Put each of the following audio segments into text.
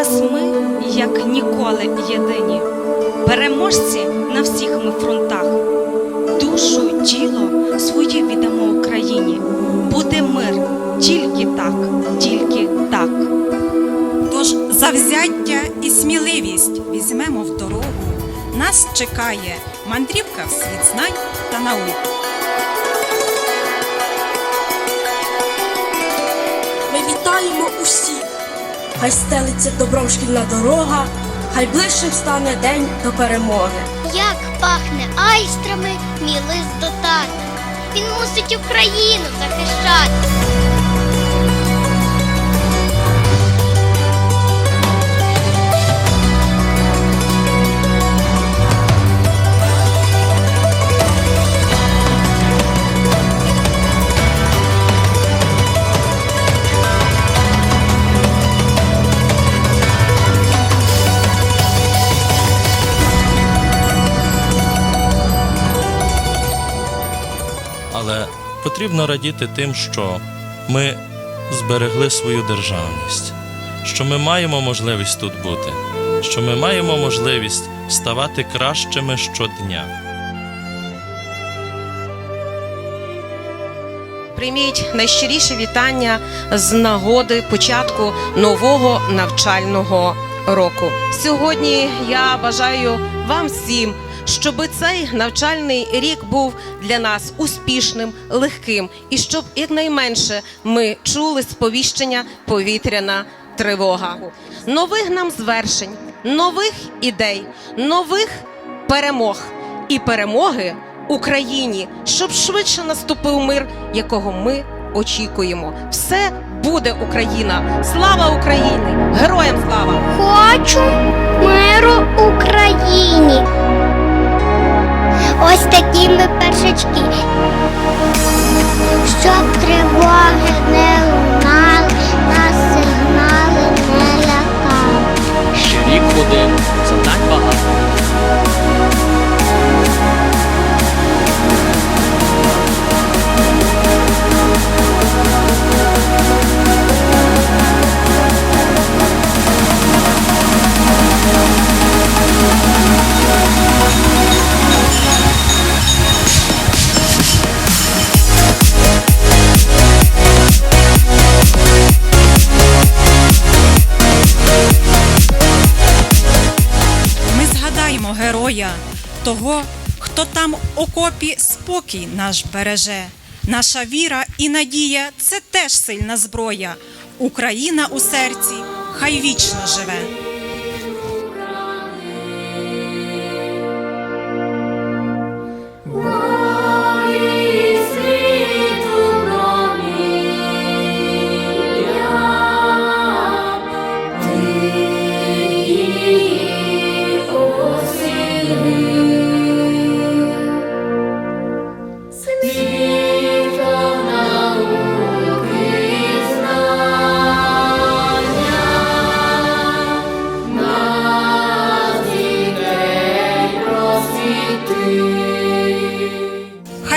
Зараз ми, як ніколи, єдині, переможці на всіх ми фронтах. Душу, тіло своє віддамо Україні. Буде мир тільки так, тільки так. Тож завзяття і сміливість візьмемо в дорогу. Нас чекає мандрівка в світ знань та наук. Ми вітаємо усіх. Хай стелиться добром шкільна дорога, хай ближчим стане день до перемоги. Як пахне айстрами мій лист до тата. Він мусить Україну захищати. Потрібно радіти тим, що ми зберегли свою державність, що ми маємо можливість тут бути, що ми маємо можливість ставати кращими щодня. Прийміть найщиріше вітання з нагоди початку нового навчального року. Сьогодні я бажаю вам всім, щоб цей навчальний рік був для нас успішним, легким і щоб якнайменше ми чули сповіщення повітряна тривога. Нових нам звершень, нових ідей, нових перемог і перемоги Україні, щоб швидше наступив мир, якого ми очікуємо. Все буде Україна! Слава Україні! Героям слава! Хочу миру Україні. Ось такі ми першачки. Щоб тривоги не згадаємо того, хто там окопі спокій наш береже. Наша віра і надія це теж сильна зброя. Україна у серці хай вічно живе.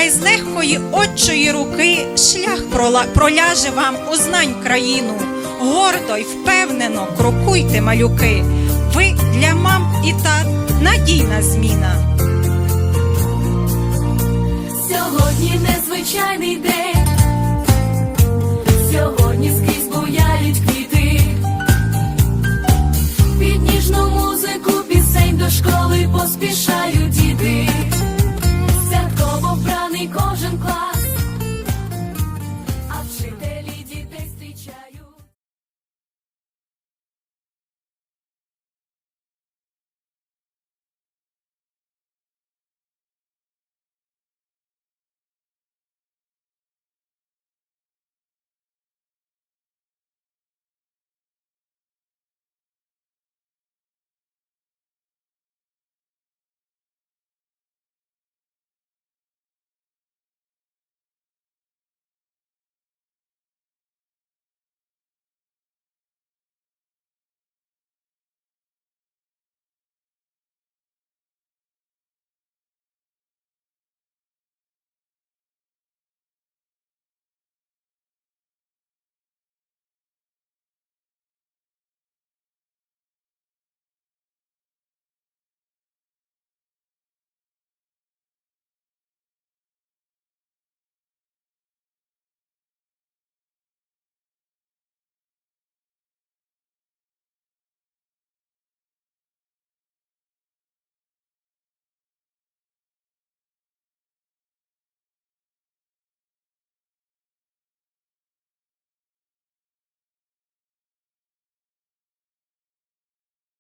Хай з легкої отчої руки шлях проляже вам у знань країну. Гордо й впевнено крокуйте, малюки. Ви для мам і тат надійна зміна. Сьогодні незвичайний день,